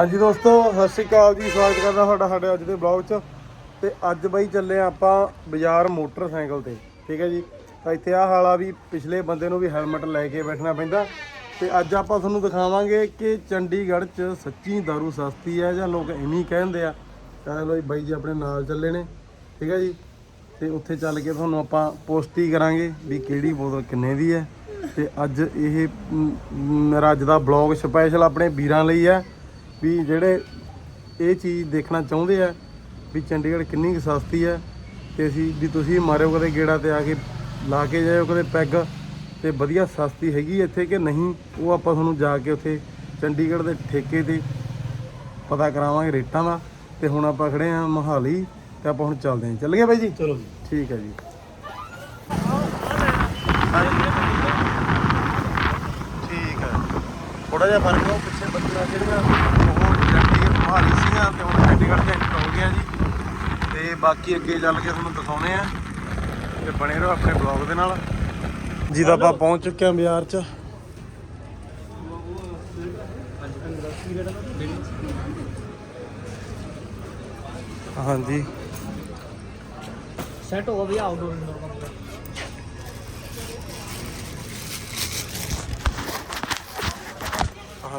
ਹਾਂਜੀ ਦੋਸਤੋ ਸਤਿ ਸ਼੍ਰੀ ਅਕਾਲ ਜੀ। ਸਵਾਗਤ ਕਰਦਾ ਤੁਹਾਡਾ ਸਾਡੇ ਅੱਜ ਦੇ ਬਲੌਗ 'ਚ। ਤੇ ਅੱਜ ਬਾਈ ਚੱਲੇ ਆ ਆਪਾਂ ਬਾਜ਼ਾਰ ਮੋਟਰਸਾਈਕਲ ਤੇ ਠੀਕ ਹੈ ਜੀ? ਤਾਂ ਇੱਥੇ ਆ ਹਾਲਾ ਵੀ ਪਿਛਲੇ ਬੰਦੇ ਨੂੰ ਵੀ ਹੈਲਮਟ ਲੈ ਕੇ ਬੈਠਣਾ ਪੈਂਦਾ। ਤੇ ਅੱਜ ਆਪਾਂ ਤੁਹਾਨੂੰ ਦਿਖਾਵਾਂਗੇ ਕਿ ਚੰਡੀਗੜ੍ਹ 'ਚ ਸੱਚੀ ਦਾਰੂ ਸਸਤੀ ਹੈ ਜਾਂ ਲੋਕ ਐਵੇਂ ਹੀ ਕਹਿੰਦੇ ਆ। ਤਾਂ ਲੋ ਜੀ ਬਾਈ ਜੀ ਆਪਣੇ ਨਾਲ ਚੱਲੇ ਨੇ ਠੀਕ ਹੈ ਜੀ? ਤੇ ਉੱਥੇ ਚੱਲ ਕੇ ਤੁਹਾਨੂੰ ਆਪਾਂ ਪੋਸਟੀ ਕਰਾਂਗੇ ਵੀ ਕਿਹੜੀ ਬੋਤਲ ਕਿੰਨੇ ਦੀ ਹੈ। ਤੇ ਅੱਜ ਇਹ ਮ, ਅੱਜ ਦਾ ਬਲੌਗ ਸਪੈਸ਼ਲ ਆਪਣੇ ਵੀਰਾਂ ਲਈ ਹੈ। ਵੀ ਜਿਹੜੇ ਇਹ ਚੀਜ਼ ਦੇਖਣਾ ਚਾਹੁੰਦੇ ਆ ਵੀ ਚੰਡੀਗੜ੍ਹ ਕਿੰਨੀ ਕੁ ਸਸਤੀ ਹੈ ਤੇ ਅਸੀਂ ਵੀ ਤੁਸੀਂ ਮਾਰਿਓ ਕਦੇ ਗੇੜਾ ਤੇ ਆ ਕੇ ਲਾ ਕੇ ਜਾਇਓ ਕਦੇ ਪੈਗ ਤੇ ਵਧੀਆ ਸਸਤੀ ਹੈਗੀ ਇੱਥੇ ਕਿ ਨਹੀਂ ਉਹ ਆਪਾਂ ਤੁਹਾਨੂੰ ਜਾ ਕੇ ਉੱਥੇ ਚੰਡੀਗੜ੍ਹ ਦੇ ਠੇਕੇ ਤੇ ਪਤਾ ਕਰਾਵਾਂਗੇ ਰੇਟਾਂ ਦਾ ਤੇ ਹੁਣ ਆਪਾਂ ਖੜੇ ਆ ਮੋਹਾਲੀ ਤੇ ਆਪਾਂ ਹੁਣ ਚੱਲਦੇ ਹਾਂ। ਚੱਲ ਗਏ ਬਾਈ ਜੀ? ਚਲੋ ਜੀ। ਠੀਕ ਹੈ ਜੀ। ਠੀਕ ਹੈ ਥੋੜਾ ਜਿਹਾ ਫ਼ਰਕ ਹੈ ਉਹ ਪਿੱਛੇ ਬੱਚੀਆਂ ਜਿਹੜੀਆਂ ਮੋਹਾਲੀ ਸੀਗਾ ਤੇ ਹੁਣ ਚੰਡੀਗੜ੍ਹ ਤੇ ਹੋ ਗਿਆ ਜੀ। ਤੇ ਬਾਕੀ ਅੱਗੇ ਚੱਲ ਕੇ ਤੁਹਾਨੂੰ ਦਿਖਾਉਨੇ ਆ। ਤੇ ਬਣੇ ਰਹੋ ਆਪਣੇ ਬਲੌਗ ਦੇ ਨਾਲ। ਜੀ ਤਾਂ ਆਪਾਂ ਪਹੁੰਚ ਚੁੱਕੇ ਆ ਬਾਜ਼ਾਰ 'ਚ। ਹਾਂਜੀ। ਸੈਟ ਹੋ ਗਿਆ ਆਊਟਡੋਰ ਇੰਡੋਰ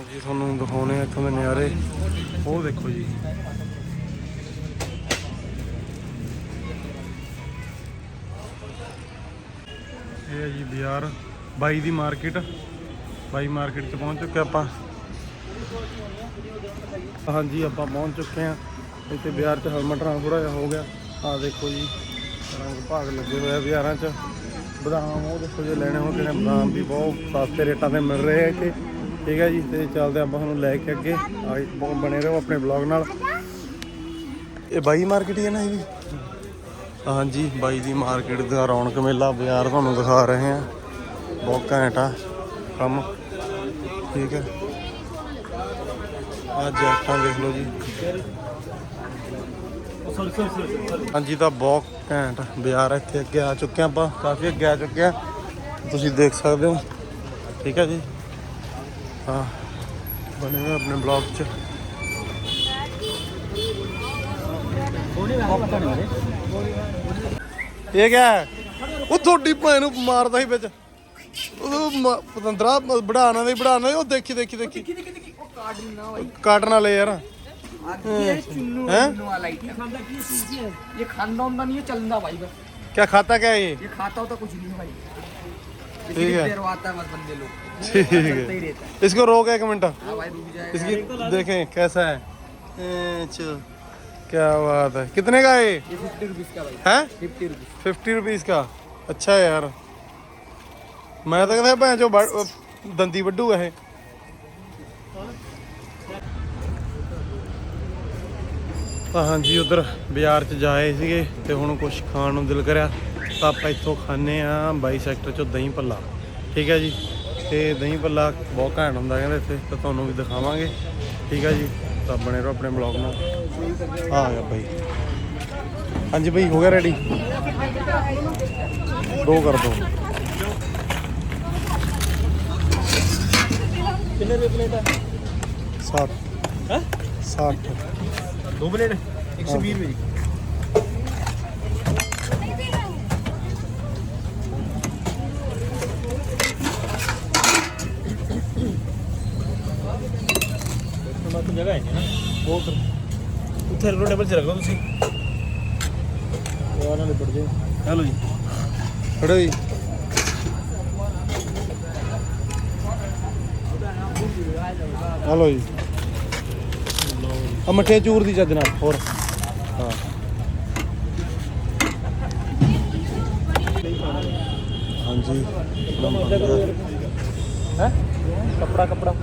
ਹਾਂਜੀ ਤੁਹਾਨੂੰ ਦਿਖਾਉਣੇ ਆ ਇੱਥੋਂ ਦੇ ਨਜ਼ਾਰੇ ਉਹ ਦੇਖੋ ਜੀ। ਇਹ ਹੈ ਜੀ ਬਾਜ਼ਾਰ, ਬਾਈ ਦੀ ਮਾਰਕੀਟ। ਬਾਈ ਮਾਰਕੀਟ 'ਚ ਪਹੁੰਚ ਚੁੱਕੇ ਆਪਾਂ। ਹਾਂਜੀ ਆਪਾਂ ਪਹੁੰਚ ਚੁੱਕੇ ਆ ਇੱਥੇ ਬਾਜ਼ਾਰ 'ਚ ਹੈਲਮਟ ਰੰਗ ਥੋੜਾ ਜਿਹਾ ਹੋ ਗਿਆ। ਆਹ ਦੇਖੋ ਜੀ, ਰੰਗ ਭਾਗ ਲੱਗੇ ਹੋਏ ਆ ਬਾਜ਼ਾਰਾਂ 'ਚ। ਬਦਾਮ ਉਹ ਦੇਖੋ ਜੇ ਲੈਣੇ ਹੋਣ ਕਿਨੇ ਬਦਾਮ ਵੀ ਬਹੁਤ ਸਸਤੇ ਰੇਟਾਂ ਤੇ ਮਿਲ ਰਹੇ ਆ ਇੱਥੇ। ਠੀਕ ਹੈ ਜੀ, ਤੇ ਚੱਲਦੇ ਆਪਾਂ ਤੁਹਾਨੂੰ ਲੈ ਕੇ ਅੱਗੇ। ਆਏ ਬਣੇ ਰਹੋ ਆਪਣੇ ਵਲੌਗ ਨਾਲ। ਇਹ ਬਾਈ ਮਾਰਕੀਟ ਹੀ ਹੈ ਨਾ ਇਹ ਵੀ? ਹਾਂਜੀ, ਬਾਈ ਦੀ ਮਾਰਕੀਟ ਦਾ ਰੌਣਕ ਮੇਲਾ, ਬਾਜ਼ਾਰ ਤੁਹਾਨੂੰ ਦਿਖਾ ਰਹੇ ਆ ਬਹੁਤ ਘੈਂਟ ਆ, ਕੰਮ। ਠੀਕ ਹੈ। ਆ ਜੈਕਟਾਂ ਦੇਖ ਲਓ ਜੀ। ਹਾਂਜੀ, ਤਾਂ ਬਹੁਤ ਘੈਂਟ ਬਾਜ਼ਾਰ ਇੱਥੇ ਅੱਗੇ ਆ ਚੁੱਕੇ ਆਪਾਂ। ਕਾਫੀ ਅੱਗੇ ਆ ਚੁੱਕੇ ਆ ਤੁਸੀਂ ਦੇਖ ਸਕਦੇ ਹੋ। ਠੀਕ ਹੈ ਜੀ। ਹਾਂ ਬਣੇ ਹੋਏ ਆਪਣੇ ਬਲੌਗ 'ਚ पॉपकॉर्न वाले ਇਹ ਕਿਆ ਹੈ ਉਹ ਤੁਹਾਡੀ ਭੈਣ ਨੂੰ ਮਾਰਦਾ ਸੀ ਵਿੱਚ ਉਹ ਮ- ਪਤੰਦਰਾ ਬੜਾਣਾ ਦੇ ਬੜਾਣਾ ਉਹ ਦੇਖੀ ਦੇਖੀ ਦੇਖੀ देखिए देखिए देखिए वो कार्ड ना भाई ਕਾਟਣ ਵਾਲੇ ਯਾਰ ये चुन्नू हैं? चुन्नू वाला ही खांदा की चीज है ये खांदा उंदा नहीं है चलना भाई बस ਕਿਆ ਖਾਤਾ ਕਿਆ ਹੈ ਇਹ ये खाता होता कुछ नहीं है भाई ठीक है। देर आता है बस बंदे लोग ठीक है। चलते ही रहता है इसको रोक एक मिनट हाँ भाई रुक जाएगा इसकी देखें कैसा है अच्छा क्या बात है कितने का है ये ये फिफ्टी रुपीज का भाई है फिफ्टी रुपीज फिफ्टी रुपीज़ का अच्छा है यार ਮੈਂ ਤਾਂ ਕਹਿੰਦਾ ਭੈਣ ਚੋ ਵੜ- ਅਹ ਦੰਦੀ ਵੱਡੂ ਇਹ ਤਾਂ ਹਾਂਜੀ ਉਧਰ ਬਾਜ਼ਾਰ 'ਚ ਜਾਏ ਸੀਗੇ ਤੇ ਹੁਣ ਕੁਝ ਖਾਣ ਨੂੰ ਦਿਲ ਕਰਿਆ ਤਾਂ ਆਪਾਂ ਇੱਥੋਂ ਖਾਣੇ ਆ ਬਾਈ ਸੈਕਟਰ ਚੋਂ ਦਹੀਂ ਭੱਲਾ। ਠੀਕ ਹੈ ਜੀ? ਤੇ ਦਹੀਂ ਭੱਲਾ ਬਹੁਤ ਘੈਂਟ ਹੁੰਦਾ ਕਹਿੰਦੇ ਇੱਥੇ ਤਾਂ ਤੁਹਾਨੂੰ ਵੀ ਦਿਖਾਵਾਂਗੇ। ਠੀਕ ਹੈ ਜੀ? ਤਾਂ ਬਣੇ ਰਹੋ ਆਪਣੇ ਬਲੌਗ ਨਾਲ। ਆ ਗਿਆ ਬਾਈ। ਹਾਂਜੀ ਬਾਈ ਹੋ ਗਿਆ ਰੈਡੀ ਦੋ ਕਰ ਦੋ। ਕਿੰਨੇ ਰੁਪਏ ਪਲੇਟ ਆ? 60 ਹੈ? 60 ਦੋ ਪਲੇਟ? 120 ਰੁਪਏ ਜਗ੍ਹਾ ਹੈ ਨਹੀਂ ਨਾ ਬਹੁਤ ਉੱਥੇ ਰੋ ਟੇਬਲ 'ਚ ਰੱਖ ਤੁਸੀਂ। ਯਾਰ ਨਾਲ ਪੜ ਜਾਓ। ਚਲੋ ਜੀ। ਫੜੋ ਜੀ। ਹਲੋ ਜੀ। ਆ ਮਠੇ ਚੂਰ ਦੀ ਚੱਜ ਨਾਲ ਹੋਰ। ਹਾਂ। ਹਾਂਜੀ। ਹੈ? ਕੱਪੜਾ ਕੱਪੜਾ।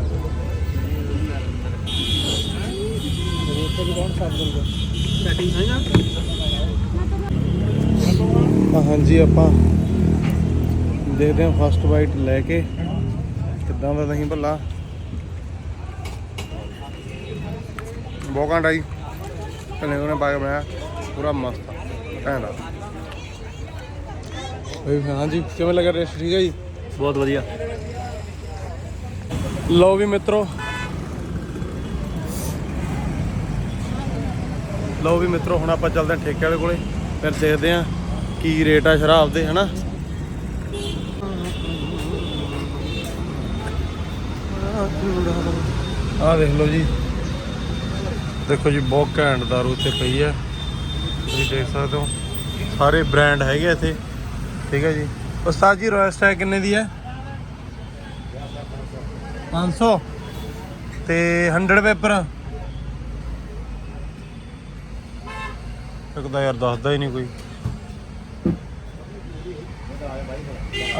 ਤਾਂ ਹਾਂਜੀ ਆਪਾਂ ਦੇਖਦੇ ਹਾਂ ਫਸਟ ਬਾਈਟ ਲੈ ਕੇ ਕਿੱਦਾਂ ਦਾ ਦਹੀਂ ਭੱਲਾ। ਬਹੁਤ ਘੰਟਾ ਜੀ। ਕਨੇ ਉਹਨੇ ਬਾਗ ਬਣਾਇਆ ਪੂਰਾ ਮਸਤ ਘੈਂਟਾ ਓਏ ਹਾਂਜੀ ਕਿਵੇਂ ਲੱਗਾ ਟੇਸਟ ਠੀਕ ਹੈ ਜੀ? ਬਹੁਤ ਵਧੀਆ। ਲਓ ਵੀ ਮਿੱਤਰੋ ਲਓ ਵੀ ਮਿੱਤਰੋ, ਹੁਣ ਆਪਾਂ ਚੱਲਦੇ ਹਾਂ ਠੇਕੇ ਵਾਲੇ ਕੋਲੇ। ਫਿਰ ਦੇਖਦੇ ਹਾਂ ਕੀ ਰੇਟ ਆ ਸ਼ਰਾਬ ਦੇ, ਹਨਾ? ਆਹ ਦੇਖ ਲਓ ਜੀ। ਦੇਖੋ ਜੀ, ਬਹੁਤ ਘੈਂਟ ਦਾਰੂ ਇੱਥੇ ਪਈ ਹੈ ਤੁਸੀਂ ਦੇਖ ਸਕਦੇ ਹੋ। ਸਾਰੇ ਬ੍ਰਾਂਡ ਹੈਗੇ ਇੱਥੇ। ਠੀਕ ਹੈ ਜੀ। ਉਸਤਾਦ ਜੀ ਰੋਇਲ ਸਟੈਕ ਕਿੰਨੇ ਦੀ ਹੈ 500 ਤੇ 100 ਪੇਪਰ ਸਕਦਾ ਯਾਰ ਦੱਸਦਾ ਹੀ ਨਹੀਂ ਕੋਈ।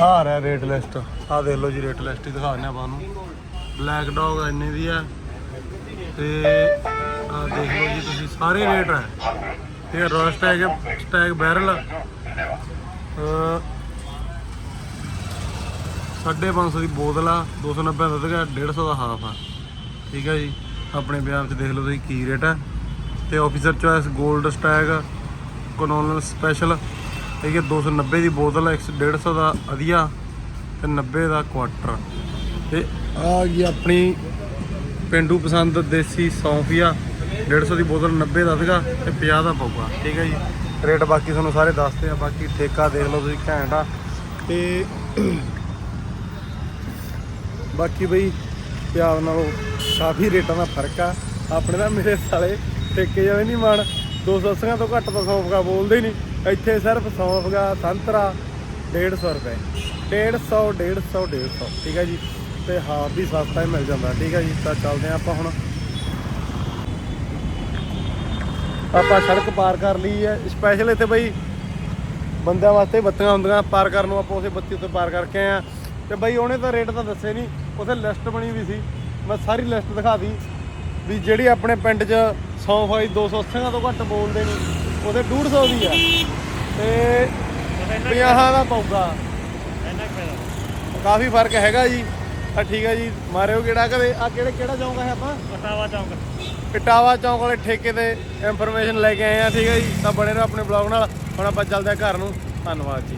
ਆ ਰਿਹਾ ਰੇਟ ਲਿਸਟ ਆ ਦੇਖ ਲਓ ਜੀ ਰੇਟ ਲਿਸਟ ਹੀ ਦਿਖਾ ਦਿੰਦੇ ਆਪਾਂ ਨੂੰ। ਬਲੈਕ ਡੌਗ ਇੰਨੇ ਦੀ ਆ। ਤੇ ਆ ਦੇਖ ਲਓ ਜੀ ਤੁਸੀਂ, ਸਾਰੇ ਰੇਟ ਹੈ ਤੇ ਰੋਇਲ ਸਟੈਗ ਸਟੈਗ ਬੈਰਲ ਸਾਢੇ ਪੰਜ ਸੌ ਦੀ ਬੋਤਲ ਆ 290 ਦਾ ਦੁੱਧ 150 ਦਾ ਹਾਫ ਆ। ਠੀਕ ਹੈ ਜੀ, ਆਪਣੇ ਬਿਆਨ 'ਚ ਦੇਖ ਲਓ ਤੁਸੀਂ ਕੀ ਰੇਟ ਆ। ਤੇ ਆਫੀਸਰ ਚੋਇਸ 골ਡ ਸਟੈਗ ਕੋਨੋਨਲ ਸਪੈਸ਼ਲ ਇਹ ਕਿ 290 ਦੀ ਬੋਤਲ 150 ਦਾ ਅਧੀਆ ਤੇ 90 ਦਾ ਕੁਆਟਰ ਤੇ ਆ ਗਈ ਆਪਣੀ ਪਿੰਡੂ ਪਸੰਦ ਦੇਸੀ ਸੌਂਫੀਆ 150 ਦੀ ਬੋਤਲ 90 ਦਾ ਸੀਗਾ ਤੇ 50 ਦਾ ਪਊਗਾ। ਠੀਕ ਹੈ ਜੀ? ਰੇਟ ਬਾਕੀ ਤੁਹਾਨੂੰ ਸਾਰੇ ਦੱਸਦੇ ਆ, ਬਾਕੀ ਠੇਕਾ ਦੇਖ ਲਓ ਤੁਸੀਂ ਘੈਂਟ ਆ। ਤੇ ਬਾਕੀ ਬਈ ਪਿਆਰ ਨਾਲੋਂ ਕਾਫੀ ਰੇਟਾਂ ਦਾ ਫ਼ਰਕ ਆ। ਆਪਣੇ ਦਾ ਮੇਰੇ ਸਾਲੇ ਠੇਕੇ ਜਾਵੇ ਨਹੀਂ ਮਾਣ। 280 ਤੋਂ ਘੱਟ ਤਾਂ ਸੌਂਫਗਾ ਬੋਲਦੇ ਹੀ ਨਹੀਂ। ਇੱਥੇ ਸਿਰਫ ਸੌਂਫਗਾ ਸੰਤਰਾ 150 ਰੁਪਏ। 150 150 150 ਠੀਕ ਹੈ ਜੀ? ਤੇ ਹਾਂ ਵੀ ਸਸਤਾ ਹੀ ਮਿਲ ਜਾਂਦਾ। ਠੀਕ ਹੈ ਜੀ? ਤਾਂ ਚੱਲਦੇ ਆ ਆਪਾਂ ਹੁਣ। ਆਪਾਂ ਸੜਕ ਪਾਰ ਕਰ ਲਈ ਹੈ। ਸਪੈਸ਼ਲ ਇੱਥੇ ਬਈ ਬੰਦਿਆਂ ਵਾਸਤੇ ਬੱਤੀਆਂ ਹੁੰਦੀਆਂ। ਪਾਰ ਕਰਨ ਨੂੰ ਆਪਾਂ ਉਸੇ ਬੱਤੀ ਉੱਤੇ ਪਾਰ ਕਰਕੇ ਆਏ ਆ ਤੇ ਬਈ ਉਹਨੇ ਤਾਂ ਰੇਟ ਤਾਂ ਦੱਸੇ ਨਹੀਂ। ਉਥੇ ਲਿਸਟ ਬਣੀ ਵੀ ਸੀ। ਮੈਂ ਸਾਰੀ ਲਿਸਟ ਦਿਖਾ ਦੀ ਵੀ ਜਿਹੜੀ ਆਪਣੇ ਪਿੰਡ 'ਚ 100 ਫਾਈ 280 ਤੋਂ ਘੱਟ ਬੋਲਦੇ ਨਹੀਂ ਉਹਦੇ 150 ਦੀ ਆ। ਤੇ 50 ਦਾ ਪਊਗਾ। ਕਾਫੀ ਫ਼ਰਕ ਹੈਗਾ ਜੀ। ਆ ਠੀਕ ਹੈ ਜੀ ਮਾਰਿਓ ਕਿਹੜਾ ਕਦੇ ਆ ਕਿਹੜੇ ਕਿਹੜਾ ਚੌਂਕ ਹੈ ਆਪਾਂ? ਪਟਾਵਾ ਚੌਂਕ। ਇਟਾਵਾ ਚੌਂਕ ਵਾਲੇ ਠੇਕੇ ਤੇ ਇਨਫੋਰਮੇਸ਼ਨ ਲੈ ਕੇ ਆਏ ਆ ਠੀਕ ਹੈ ਜੀ। ਤਾਂ ਬਣੇ ਰਹੋ ਆਪਣੇ ਬਲੌਗ ਨਾਲ। ਹੁਣ ਆਪਾਂ ਚੱਲਦੇ ਆ ਘਰ ਨੂੰ। ਧੰਨਵਾਦ ਜੀ।